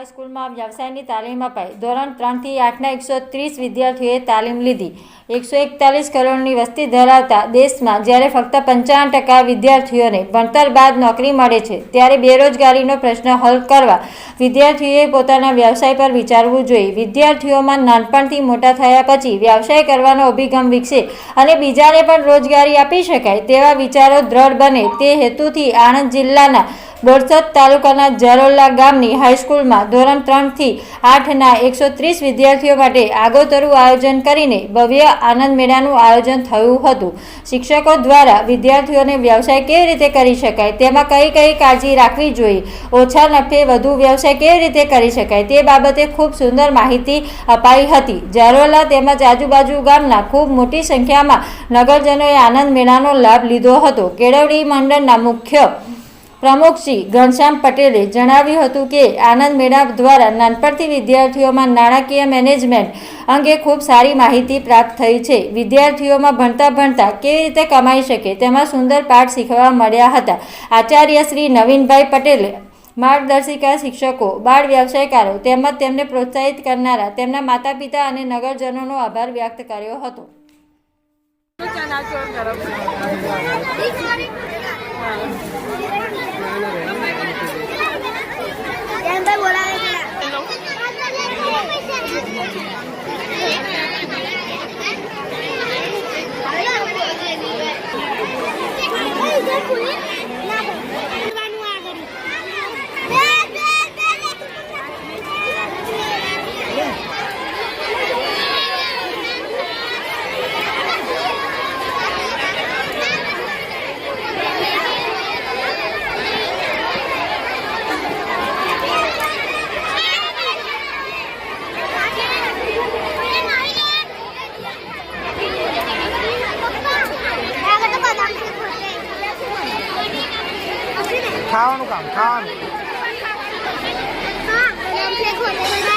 હાઈસ્કૂલમાં વ્યવસાયની તાલીમ અપાઈ. ધોરણ ત્રણથી આઠના એકસો ત્રીસ વિદ્યાર્થીઓએ તાલીમ લીધી. એકસો એકતાલીસ કરોડની વસ્તી ધરાવતા દેશમાં જ્યારે ફક્ત પંચાવન ટકા વિદ્યાર્થીઓને ભણતર બાદ નોકરી મળે છે, ત્યારે બેરોજગારીનો પ્રશ્ન હલ કરવા વિદ્યાર્થીઓએ પોતાના વ્યવસાય પર વિચારવું જોઈએ. વિદ્યાર્થીઓમાં નાનપણથી મોટા થયા પછી વ્યવસાય કરવાનો અભિગમ વિકસે અને બીજાને પણ રોજગારી આપી શકાય તેવા વિચારો દ્રઢ બને. તે હેતુથી આણંદ જિલ્લાના બોરસદ તાલુકાના જરોલા ગામની હાઈસ્કૂલમાં ધોરણ ત્રણથી આઠના એકસો ત્રીસ વિદ્યાર્થીઓ માટે આગોતરું આયોજન કરીને ભવ્ય આનંદ મેળાનું આયોજન થયું હતું. શિક્ષકો દ્વારા વિદ્યાર્થીઓને વ્યવસાય કેવી રીતે કરી શકાય, તેમાં કઈ કઈ કાળજી રાખવી જોઈએ, ઓછા નફે વધુ વ્યવસાય કેવી રીતે કરી શકાય તે બાબતે ખૂબ સુંદર માહિતી અપાઈ હતી. જરોલા તેમજ આજુબાજુ ગામના ખૂબ મોટી સંખ્યામાં નગરજનોએ આનંદ મેળાનો લાભ લીધો હતો. કેળવણી મંડળના મુખ્ય પ્રમુખ શ્રી ઘનશ્યામ પટેલે જણાવ્યું હતું કે, આનંદ મેળા દ્વારા નાનપણથી વિદ્યાર્થીઓમાં નાણાકીય મેનેજમેન્ટ અંગે ખૂબ સારી માહિતી પ્રાપ્ત થઈ છે. વિદ્યાર્થીઓમાં ભણતા ભણતા કેવી રીતે કમાઈ શકે તેમાં સુંદર પાઠ શીખવા મળ્યા હતા. આચાર્ય શ્રી નવીનભાઈ પટેલે માર્ગદર્શિકા શિક્ષકો, બાળ વ્યવસાયકારો તેમજ તેમને પ્રોત્સાહિત કરનારા તેમના માતા પિતા અને નગરજનોનો આભાર વ્યક્ત કર્યો હતો. Dạ, Thank you. ข้าวนุามข้ามข้าเรียนเพียงคนไปไหน